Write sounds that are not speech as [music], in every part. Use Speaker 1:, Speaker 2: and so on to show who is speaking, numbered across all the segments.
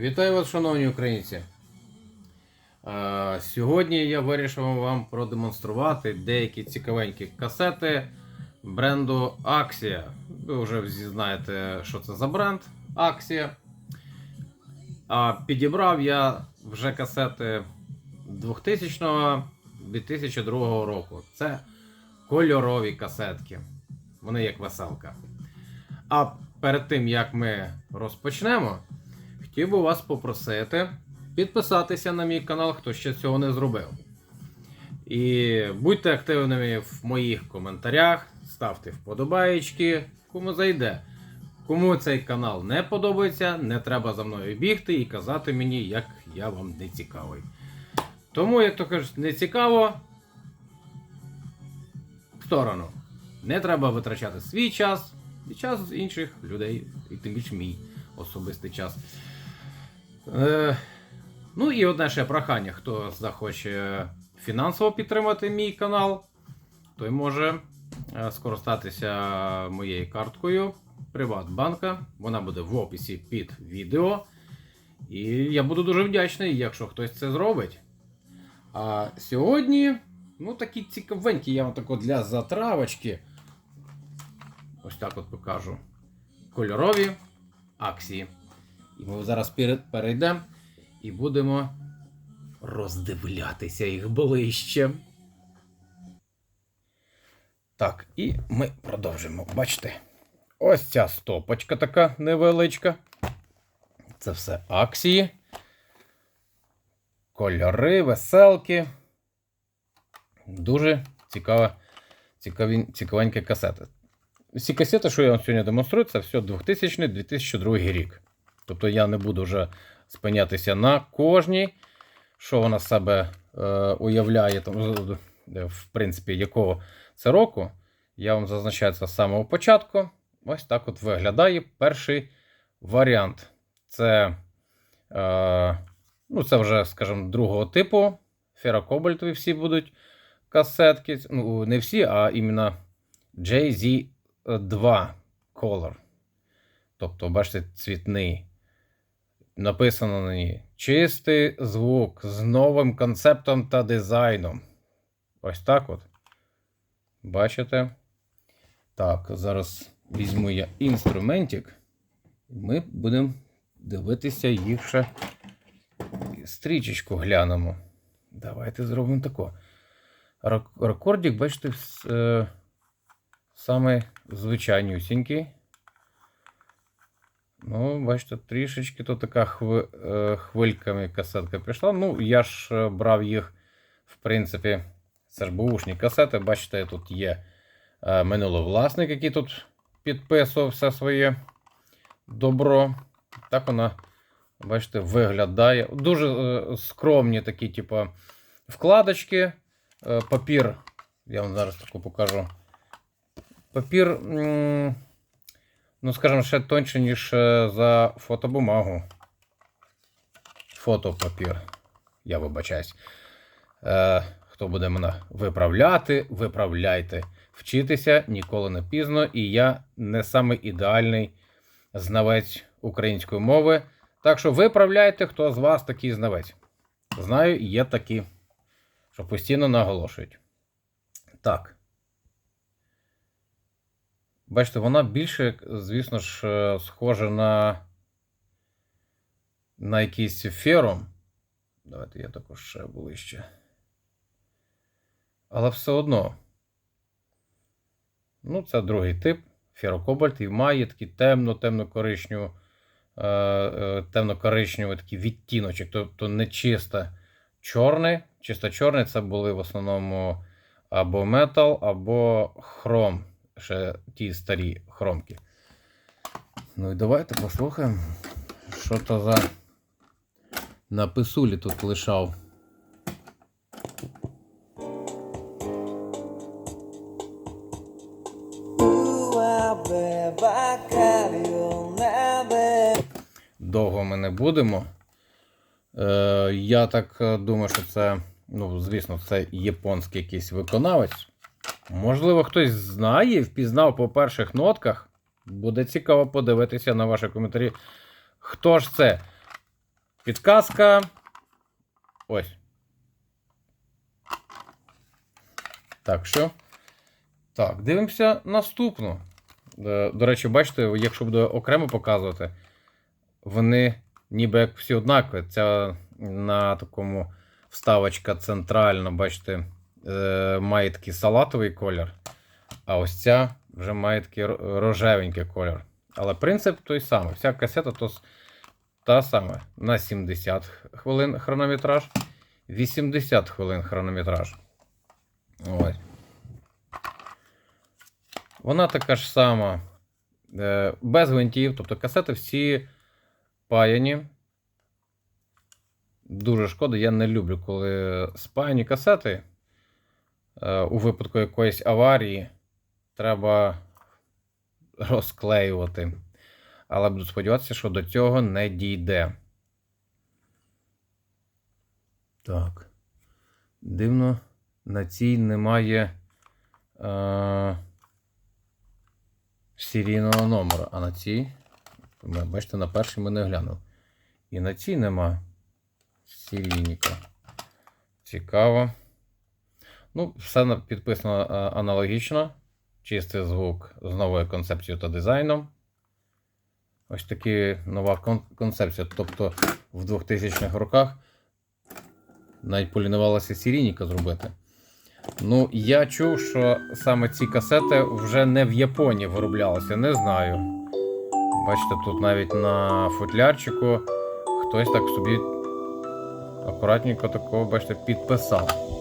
Speaker 1: Вітаю вас, шановні українці. Е, Сьогодні я вирішив вам продемонструвати деякі цікавенькі касети бренду Axia. Ви вже знаєте, що це за бренд Axia. А підібрав я вже касети 2000-2002 року. Це кольорові касетки. Вони як веселка. А перед тим як ми розпочнемо, хотів би вас попросити підписатися на мій канал, хто ще цього не зробив. І будьте активними в моїх коментарях, ставте вподобаєчки, кому зайде. Кому цей канал не подобається, не треба за мною бігти і казати мені, як я вам не цікавий. Тому, як то кажуть, не цікаво, в сторону. Не треба витрачати свій час і час інших людей, і тим більше мій особистий час. Е, ну і одне ще прохання, хто захоче фінансово підтримати мій канал, той може е, скористатися моєю карткою Приватбанка. Вона буде в описі під відео. І я буду дуже вдячний, якщо хтось це зробить. А сьогодні, ну такі цікавенькі, я вам тако для затравочки. Ось так от покажу. Кольорові акції. І ми зараз перейдемо і будемо роздивлятися їх ближче. Так, і ми продовжимо. Бачите, ось ця стопочка така невеличка. Це все акції. Кольори, веселки. Дуже цікава, цікаві, цікавенькі касети. Всі касети, що я вам сьогодні демонструю, це все 2000-2002 рік. Тобто я не буду вже спинятися на кожній, що вона себе е, уявляє, там, в принципі, якого це року. Я вам зазначаю це з самого початку. Ось так от виглядає перший варіант. Це, е, ну, це вже, скажімо, другого типу. Ферокобальтові всі будуть касетки. Ну, не всі, а іменно JZ2 Color. Тобто, бачите, цвітний. Написано на ній чистий звук з новим концептом та дизайном. Ось так от. Бачите? Так, зараз візьму я інструментик. Ми будемо дивитися їх ще. Стрічечку глянемо. Давайте зробимо тако. Рек- Рекордик, бачите, е, саме звичайнюсінький. Ну, бачите, трішечки то така хви, е, хвильками касетка пішла. Ну, я ж е, брав їх, в принципі, це ж бушні касети. Бачите, тут є е, минулий власник, який тут підписував все своє добро. Так вона, бачите, виглядає. Дуже скромні такі, типу, вкладочки. Папір. Я вам зараз таку покажу. Папір. Ну, скажімо, ще тоньше, ніж е, за фотобумагу. Фотопапір. Я вибачаюсь. Е, хто буде мене виправляти, виправляйте. Вчитися ніколи не пізно, і я не саме ідеальний знавець української мови. Так що виправляйте, хто з вас такий знавець. Знаю, є такі, що постійно наголошують. Так. Бачите, вона більше, звісно ж, е, схожа на, на якийсь ферум. Давайте я також ще ближче. Але все одно. Ну, це другий тип. Ферокобальт і має такий темно-темно-коричневу, е, темно-коричневий такий відтіночок, тобто не чисто чорний. Чисто чорний це були в основному або метал, або хром. Ще ті старі хромки. Ну і давайте послухаємо, що то за написулі тут лишав. Довго ми не будемо. Е, я так е, думаю, що це, ну, звісно, це японський якийсь виконавець. Можливо, хтось знає, впізнав по перших нотках. Буде цікаво подивитися на ваші коментарі. Хто ж це? Підказка. Ось. Так що. Так, дивимося наступну. Е, До речі, бачите, якщо буду окремо показувати, вони ніби як всі однакові. Ця на такому вставочка центральна, бачите, е, має такий салатовий колір. А ось ця вже має такий рожевенький колір. Але принцип той самий. Вся касета то та сама. На 70 хвилин хронометраж, 80 хвилин хронометраж. Ось. Вона така ж сама. е, Без гвинтів, тобто касети всі паяні. Дуже шкода, я не люблю, коли спаяні касети. Е, У випадку якоїсь аварії треба розклеювати. Але буду сподіватися, що до цього не дійде. Так. Дивно, на цій немає е, серійного номера. А на цій, бачите, на першій ми не глянули. І на цій нема серійника. Цікаво. Ну, все підписано е, аналогічно. Чистий звук з новою концепцією та дизайном. Ось такі нова кон- концепція. Тобто в 2000-х роках навіть полінувалося серійника зробити. Ну, я чув, що саме ці касети вже не в Японії вироблялися, не знаю. Бачите, тут навіть на футлярчику хтось так собі акуратненько такого, бачите, підписав.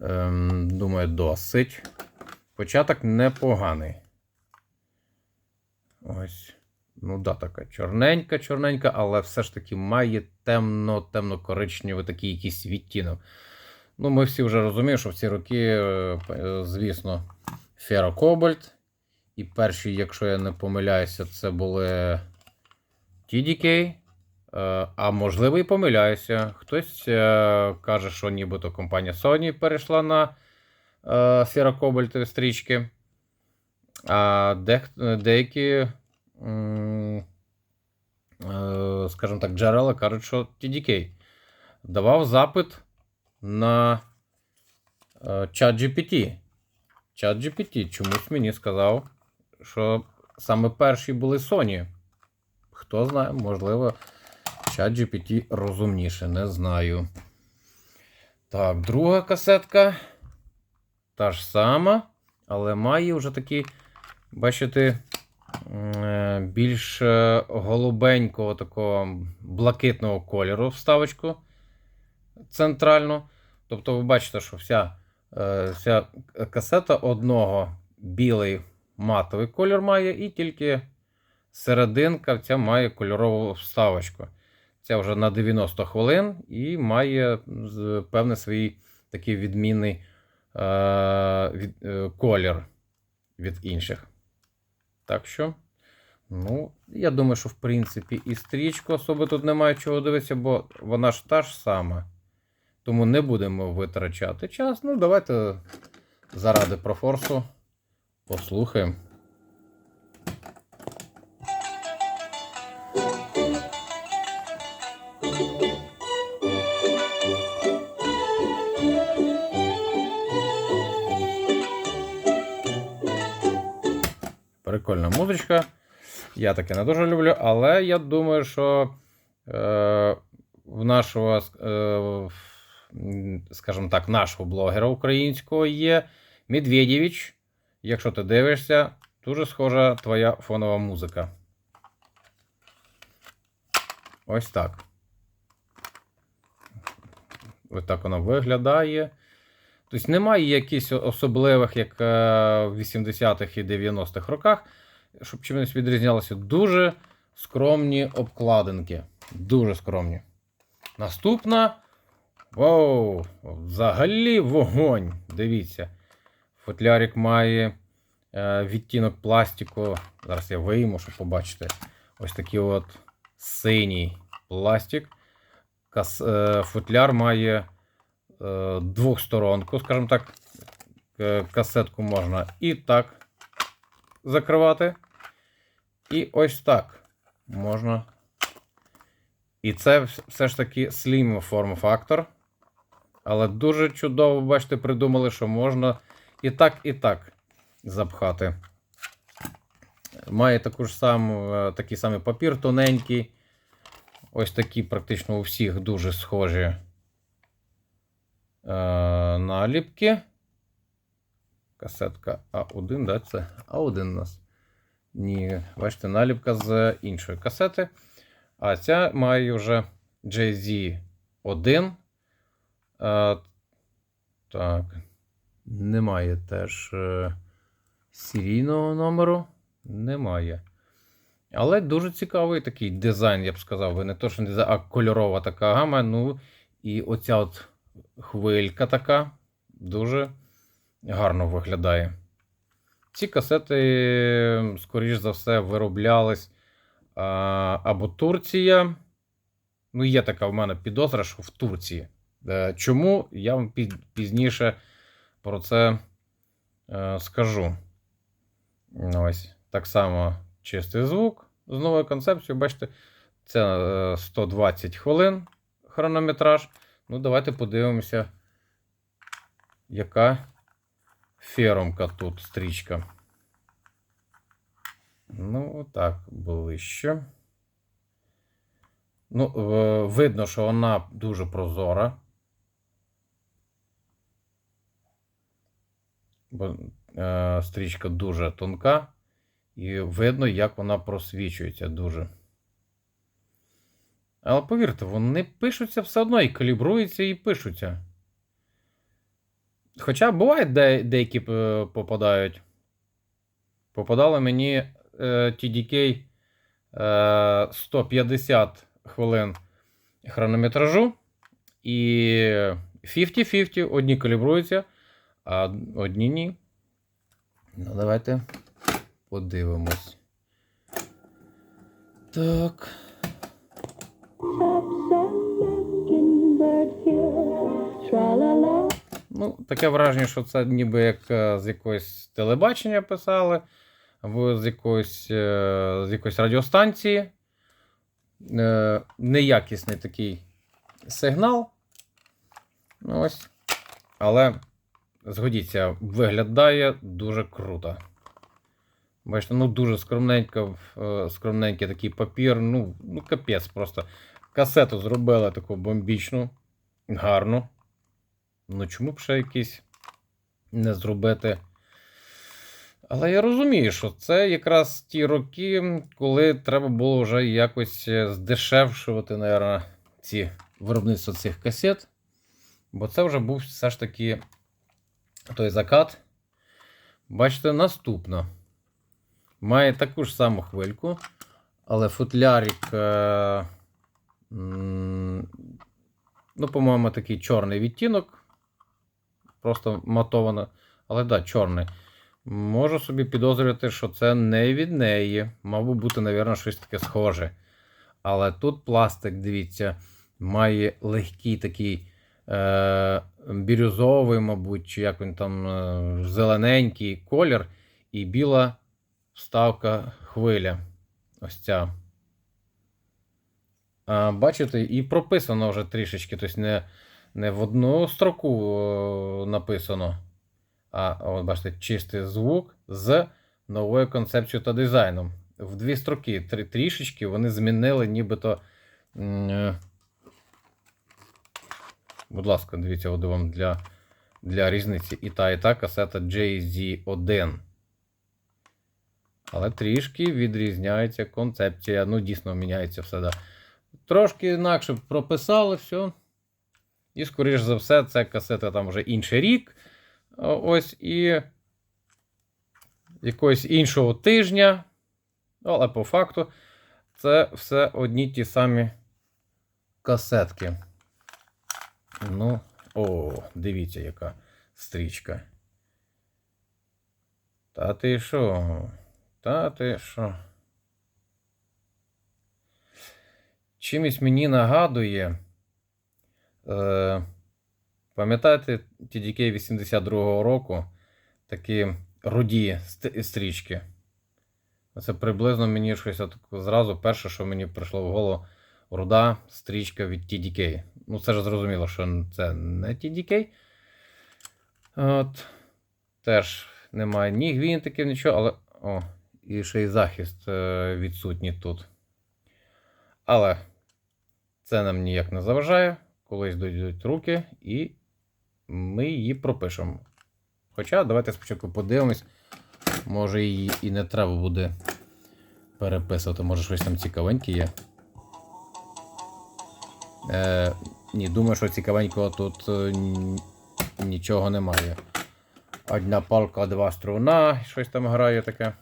Speaker 1: Ем, думаю, досить. Початок непоганий. Ось. Ну да, така чорненька, чорненька, але все ж таки має темно, темно-коричневий такий якийсь відтінок. Ну, ми всі вже розуміємо, що в ці роки, е, е, звісно, ферокобальт. І перші, якщо я не помиляюся, це були TDK. Е, А можливо, і помиляюся. Хтось е, каже, що нібито компанія Sony перейшла на е, ферокобальтові стрічки. А деякі, скажімо так, джерела кажуть, що TDK давав запит на ChatGPT. ChatGPT чомусь мені сказав, що саме перші були Sony. Хто знає, можливо, ChatGPT розумніше, не знаю. Так, друга касетка. Та ж сама, але має вже такий, бачите, е, більш е, голубенького, такого блакитного кольору вставочку центральну. Тобто, ви бачите, що вся, е, вся касета одного білий матовий колір має, і тільки серединка ця має кольорову вставочку. Це вже на 90 хвилин і має певний свій такий відмінний е, від, е, колір від інших. Так що, ну, я думаю, що в принципі і стрічку особи тут немає чого дивитися, бо вона ж та ж сама. Тому не будемо витрачати час. Ну, давайте заради профорсу послухаємо. Прикольна музичка. Я таке не дуже люблю, але я думаю, що е, в нашого, е, скажімо так, нашого блогера українського є Медведєвич. Якщо ти дивишся, дуже схожа твоя фонова музика. Ось так. Ось так воно виглядає. Тобто немає якихось особливих, як е, в 80-х і 90-х роках, щоб чимось відрізнялося. Дуже скромні обкладинки. Дуже скромні. Наступна. Вау! Взагалі вогонь. Дивіться. Футлярик має е, відтінок пластику. Зараз я вийму, щоб побачити. Ось такий от синій пластик. Е, футляр має двохсторонку, скажімо так, е, касетку можна і так закривати. І ось так. можна. І це все ж таки slim форм-фактор. Але дуже чудово, бачите, придумали, що можна і так, і так запхати. Має таку ж саму, е, такий самий папір тоненький. Ось такі практично у всіх дуже схожі е, наліпки. Касетка А1, да, це А1 у нас. Ні, бачите, наліпка з іншої касети. А ця має вже JZ1. Е, так. Немає теж е, серійного номеру. Немає. Але дуже цікавий такий дизайн, я б сказав. Не то, що не дизайн, а кольорова така гама. Ну, і оця от хвилька така дуже гарно виглядає. Ці касети, скоріш за все, вироблялись або Турція. Ну, є така в мене підозра, що в Турції. Е, Чому? Я вам пізніше про це е, скажу. Ось. Так само чистий звук з новою концепцією. Бачите, це е, 120 хвилин хронометраж. Ну, давайте подивимося, яка ферумка тут стрічка. Ну, так, ближче. Ну, видно, що вона дуже прозора. Бо е, стрічка дуже тонка, і видно, як вона просвічується дуже. Але повірте, вони пишуться все одно і калібруються, і пишуться. Хоча буває, де, деякі е, попадають. Попадало мені е, TDK е, 150 хвилин хронометражу. І 50-50 одні калібруються, а одні ні. Ну, давайте подивимось. Так. Ну, таке враження, що це ніби як е, з якогось телебачення писали, або з якоїсь, е, з якоїсь радіостанції. Е, Неякісний такий сигнал. Ну, Ось. Але згодіться, виглядає дуже круто. Бачите, ну дуже скромненько, скромненький такий папір. Ну, ну капець просто. Касету зробили таку бомбічну, гарну. Ну, чому б ще якийсь не зробити? Але я розумію, що це якраз ті роки, коли треба було вже якось е, здешевшувати, наверное, ці виробництво цих касет. Бо це вже був все ж таки той закат. Бачите, наступно. Має таку ж саму хвильку, але футлярик. Е- ну, по-моєму, такий чорний відтінок. Просто матовано. Але да, чорний. Можу собі підозрювати, що це не від неї. Мав бути, мабуть, щось таке схоже. Але тут пластик, дивіться, має легкий такий е- бірюзовий, мабуть, чи як він там е- зелененький колір, і біла вставка хвиля. Ось ця. А, бачите, і прописано вже трішечки, тобто не, не в одну строку написано. А от бачите, чистий звук з новою концепцією та дизайном. В дві строки три, трішечки вони змінили, нібито. е, Будь ласка, дивіться, от вам для, для різниці. І та, і та касета JZ1. Але трішки відрізняється концепція. Ну, дійсно, міняється все. Да. Трошки інакше прописали все. І, скоріш за все, це касета там вже інший рік. Ось і якогось іншого тижня. Але по факту це все одні ті самі касетки. Ну, о, дивіться, яка стрічка. Та ти що? Та ти що? Чимось мені нагадує. Е, пам'ятаєте TDK 82-го року такі руді стрічки? Це приблизно мені щось зразу перше, що мені прийшло в голову, руда стрічка від TDK. Ну, це ж зрозуміло, що це не TDK. От. Теж немає ні гвинтиків, нічого, але. О, і ще й захист е, відсутній тут. Але це нам ніяк не заважає. Колись дойдуть руки, і ми її пропишемо. Хоча давайте спочатку подивимось. Може її і не треба буде переписувати, може щось там цікавеньке є. Е, ні, думаю, що цікавенького тут е, нічого немає. Одна палка, два струна, щось там грає таке.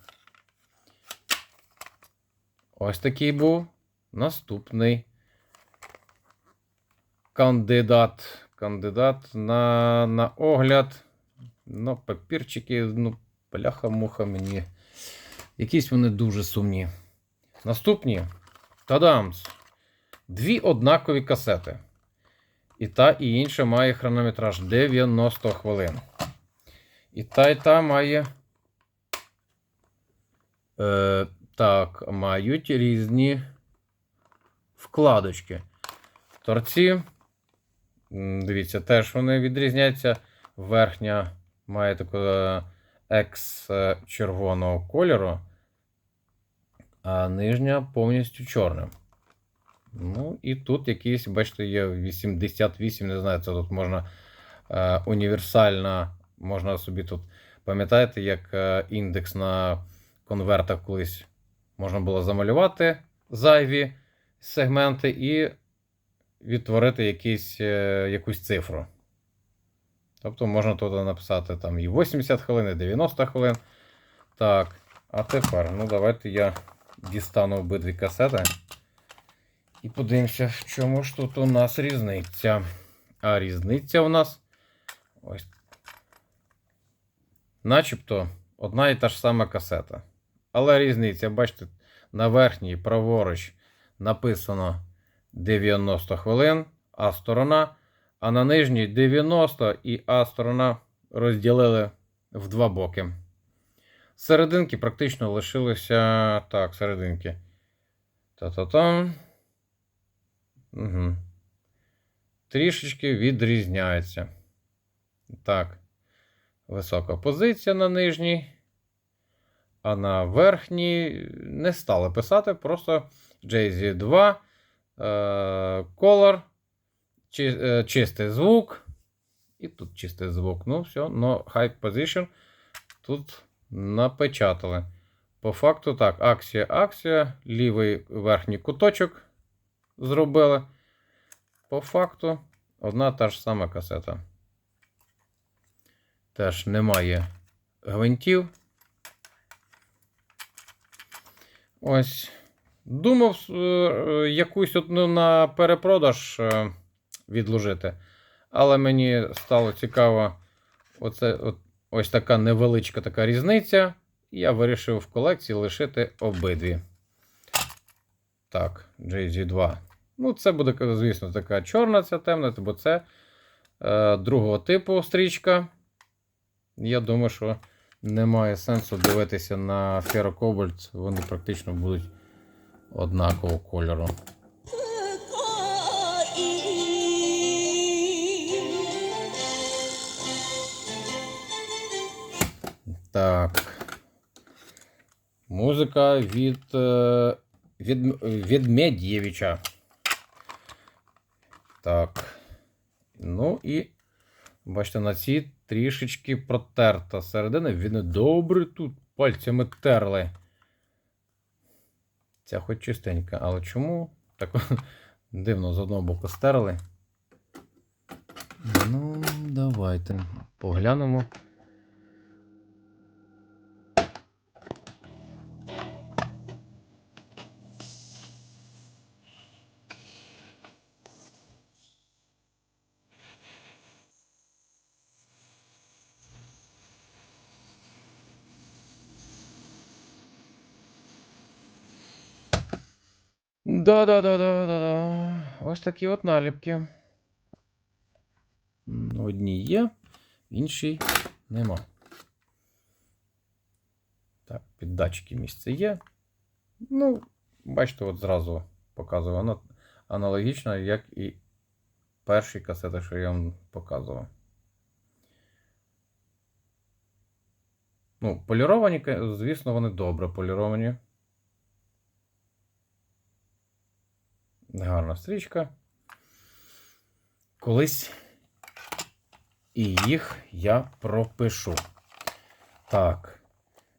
Speaker 1: Ось такий був наступний кандидат. Кандидат на, на огляд. Ну, папірчики, ну, бляха-муха мені. Якісь вони дуже сумні. Наступні. Тадамс. Дві однакові касети. І та, і інша має хронометраж 90 хвилин. І та, і та має. Е, так, мають різні вкладочки. Торці. Дивіться, теж вони відрізняються. Верхня має таку е, екс е, кольору, а нижня повністю чорна. Ну, і тут якийсь, бачите, є 88, не знаю, це тут можна е, універсальна, можна собі тут, пам'ятаєте, як е, індекс на конвертах колись можна було замалювати зайві сегменти і відтворити якийсь, е, якусь цифру. Тобто можна тут написати там і 80 хвилин, і 90 хвилин. Так, а тепер, ну давайте я дістану обидві касети. І подивимося, в чому ж тут у нас різниця. А різниця у нас ось. Начебто одна і та ж сама касета. Але різниця, бачите, на верхній праворуч написано 90 хвилин А сторона. А на нижній 90 і А сторона розділили в два боки. Серединки практично лишилися. Так, серединки. Та-та-там. Угу. Трішечки відрізняється. Так. Висока позиція на нижній. А на верхній не стали писати. Просто JZ2. Е, колор, чи, е, чистий звук. І тут чистий звук. Ну, все, но high position. Тут напечатали. По факту, так, акція, акція, лівий верхній куточок зробили. По факту, одна та ж сама касета. Теж немає гвинтів. Ось. Думав е, якусь одну на перепродаж е, відложити. Але мені стало цікаво, оце, от, ось така невеличка така різниця. Я вирішив в колекції лишити обидві. Так, JZ2. Ну, це буде, звісно, така чорна, ця темна, бо це е, другого типу стрічка. Я думаю, що немає сенсу дивитися на ферокобальт. Вони практично будуть однакового кольору. Так. Музика від, е, від, від Медєвича. Так. Ну і бачите, на цій трішечки протерта середина. Він добре тут пальцями терли. Ця хоч чистенька, але чому? Так [laughs] дивно з одного боку стерли. Ну, давайте поглянемо. Да-да-да-да-да. Ось такі от наліпки. Одні є, інші нема. Так, під датчики місце є. Ну, бачите, от зразу показую. Воно аналогічно, як і перші касети, що я вам показував. Ну, поліровані, звісно, вони добре поліровані. Гарна стрічка. Колись і їх я пропишу. Так.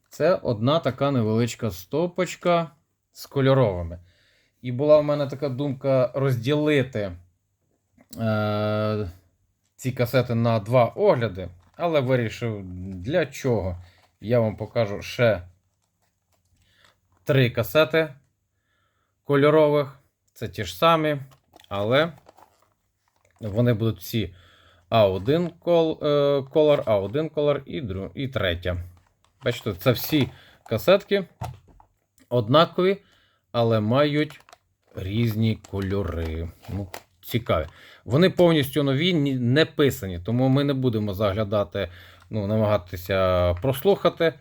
Speaker 1: Це одна така невеличка стопочка з кольоровими. І була в мене така думка розділити е, ці касети на два огляди, але вирішив для чого. Я вам покажу ще три касети кольорових. Це ті ж самі, але вони будуть всі А1 кол, е, колор, А1 колор і, дру, і третя. Бачите, це всі касетки однакові, але мають різні кольори. Ну, цікаві. Вони повністю нові, не писані, тому ми не будемо заглядати, ну, намагатися прослухати.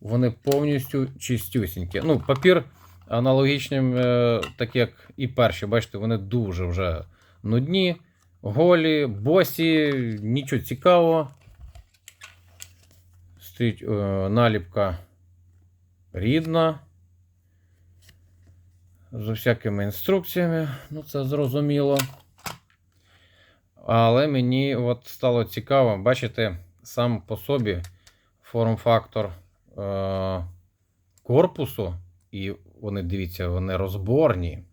Speaker 1: Вони повністю чистюсінькі. Ну, папір аналогічний, е, так як і перші, бачите, вони дуже вже нудні, голі, босі, нічого цікавого. Стоїть е, наліпка рідна. З усякими інструкціями, ну це зрозуміло. Але мені от стало цікаво, бачите, сам по собі форм-фактор е- корпусу, і вони, дивіться, вони розборні.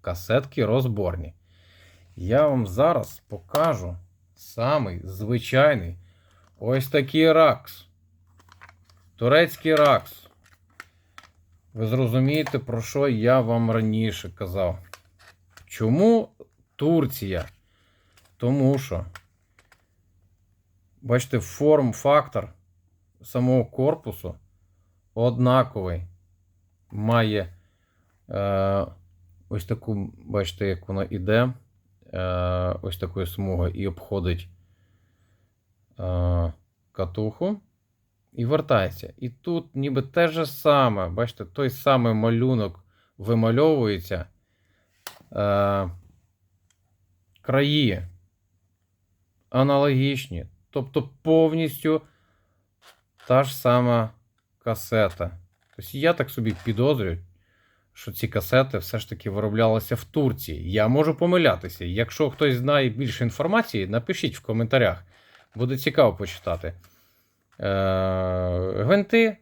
Speaker 1: Касетки розборні. Я вам зараз покажу самий звичайний ось такий ракс. Турецький ракс. Ви зрозумієте, про що я вам раніше казав. Чому Турція? Тому що, бачите, форм-фактор самого корпусу однаковий. Має е, ось таку, бачите, як воно іде. Е, ось такою смугою і обходить е, катуху і вертається. І тут ніби те ж саме, бачите, той самий малюнок вимальовується. Е, краї аналогічні. Тобто повністю та ж сама касета. Тобто я так собі підозрюю, що ці касети все ж таки вироблялися в Турції. Я можу помилятися. Якщо хтось знає більше інформації, напишіть в коментарях. Буде цікаво почитати. Е, Гвинти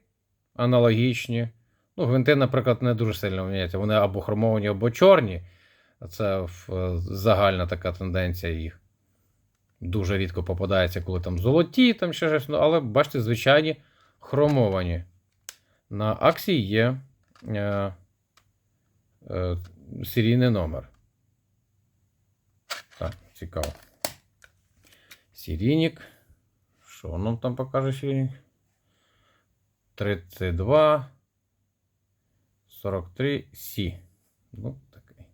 Speaker 1: аналогічні. Ну, гвинти, наприклад, не дуже сильно міняються. Вони або хромовані, або чорні. Це е, загальна така тенденція їх. Дуже рідко попадається, коли там золоті, там ще щось. Ну, але бачите, звичайні хромовані. На акції є е, е, серійний номер. Так, цікаво. Серійник. Що нам там покаже серійник? 32 43 Сі. Ну, такий.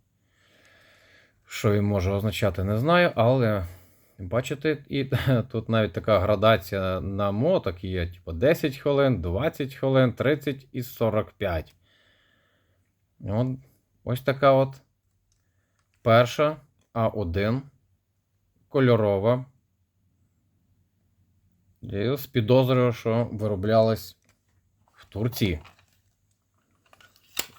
Speaker 1: Що він може означати, не знаю, але бачите, і [laughs] тут навіть така градація на моток є: типу 10 хвилин, 20 хвилин, 30 і 45. От, ось така от перша А1 кольорова. Я підозрюю, що вироблялась в Турції.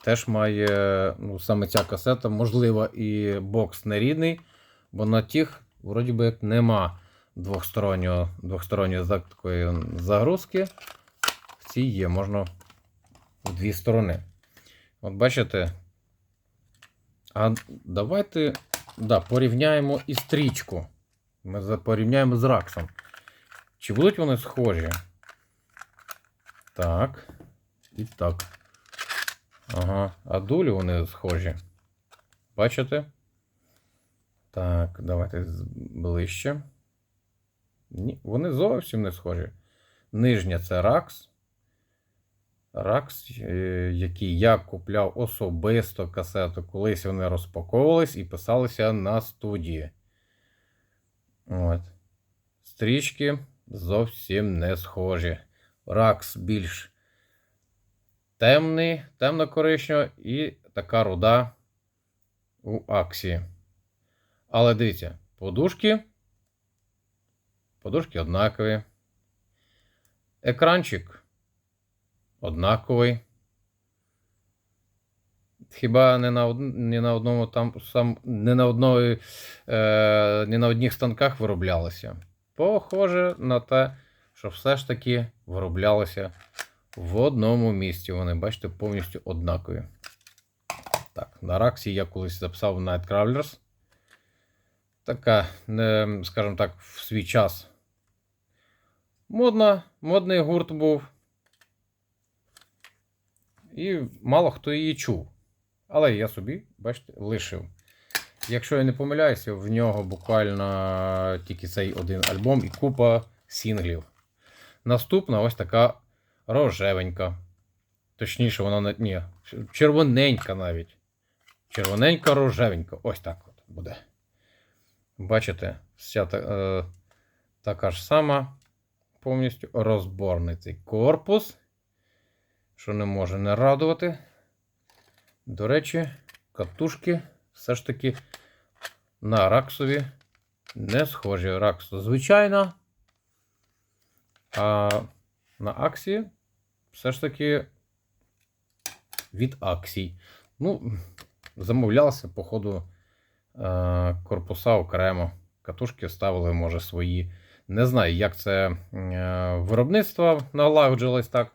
Speaker 1: Теж має, ну, саме ця касета, можливо, і бокс не рідний, бо на тих, вроді би, як нема двохстороннього, двохсторонньої за- такої загрузки. В цій є, можна в дві сторони. От бачите. А давайте да, порівняємо і стрічку. Ми порівняємо з раксом. Чи будуть вони схожі? Так. І так. Ага, а дулі вони схожі. Бачите? Так, давайте ближче. Ні, вони зовсім не схожі. Нижня це Ракс. Ракс, е, який я купляв особисто касету. Колись вони розпаковувались і писалися на студії. От. Стрічки зовсім не схожі. Ракс більш темний, темно-коричнева і така руда у аксії. Але дивіться, подушки. Подушки однакові. Екранчик однаковий. Хіба не на, не на одному там сам не на одної, е... не на одних станках вироблялося. Похоже на те, що все ж таки вироблялося в одному місці. Вони, бачите, повністю однакові. Так, на Раксі я колись записав Night Crawlers. Така, скажімо так, в свій час. Модна, модний гурт був. І мало хто її чув. Але я собі, бачите, лишив. Якщо я не помиляюся, в нього буквально тільки цей один альбом і купа сінглів. Наступна ось така рожевенька. Точніше, вона не. Ні, червоненька навіть. Червоненька рожевенька. Ось так от буде. Бачите, вся та, е, така ж сама повністю розборний цей корпус, що не може не радувати. До речі, катушки все ж таки на раксові не схожі. Ракс звичайно. А на аксії все ж таки від аксій. Ну, замовлялося, по ходу, е, корпуса окремо. Катушки ставили, може, свої. Не знаю, як це е, виробництво налагоджилось так.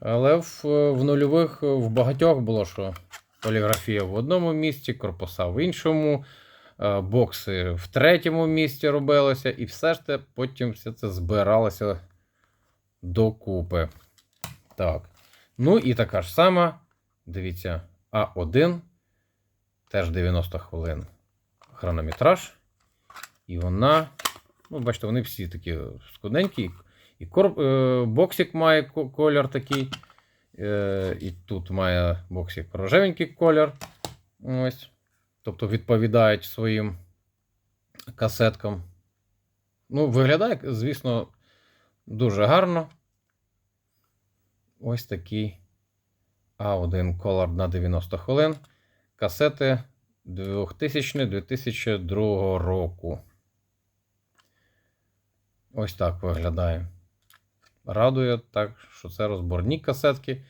Speaker 1: Але в, в нульових в багатьох було, що поліграфія в одному місці, корпуса в іншому, е, бокси в третьому місці робилося, і все ж те потім все це збиралося докупи. Так. Ну і така ж сама. Дивіться, А1. Теж 90 хвилин хронометраж. І вона. Ну, бачите, вони всі такі скудненькі. І корп, е, боксик має ко- колір такий. Е, і тут має боксик рожевенький колір. Ось. Тобто відповідають своїм касеткам. Ну, виглядає, звісно, дуже гарно. Ось такий А1 Color на 90 хвилин. Касети 2000-2002 року. Ось так виглядає. Радує так, що це розборні касетки.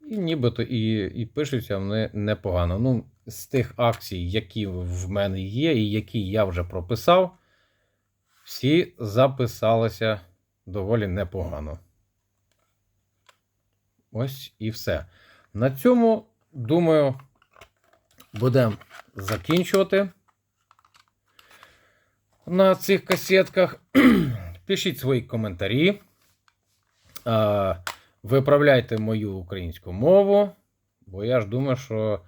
Speaker 1: І нібито і, і пишуться вони непогано. Ну, з тих акцій, які в мене є, і які я вже прописав, всі записалися доволі непогано. Ось і все. На цьому, думаю, будемо закінчувати на цих касетках. [clears throat] Пишіть свої коментарі. Виправляйте мою українську мову, бо я ж думаю, що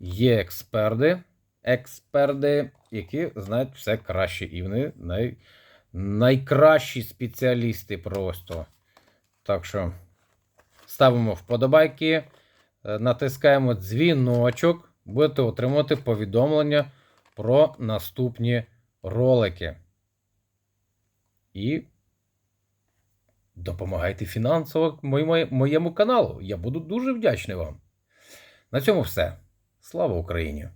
Speaker 1: є експерти, експерти, які знають все краще. І вони най, найкращі спеціалісти просто. Так що ставимо вподобайки, е, натискаємо дзвіночок, будете отримувати повідомлення про наступні ролики. І допомагайте фінансово моєму, каналу. Я буду дуже вдячний вам. На цьому все. Слава Україні!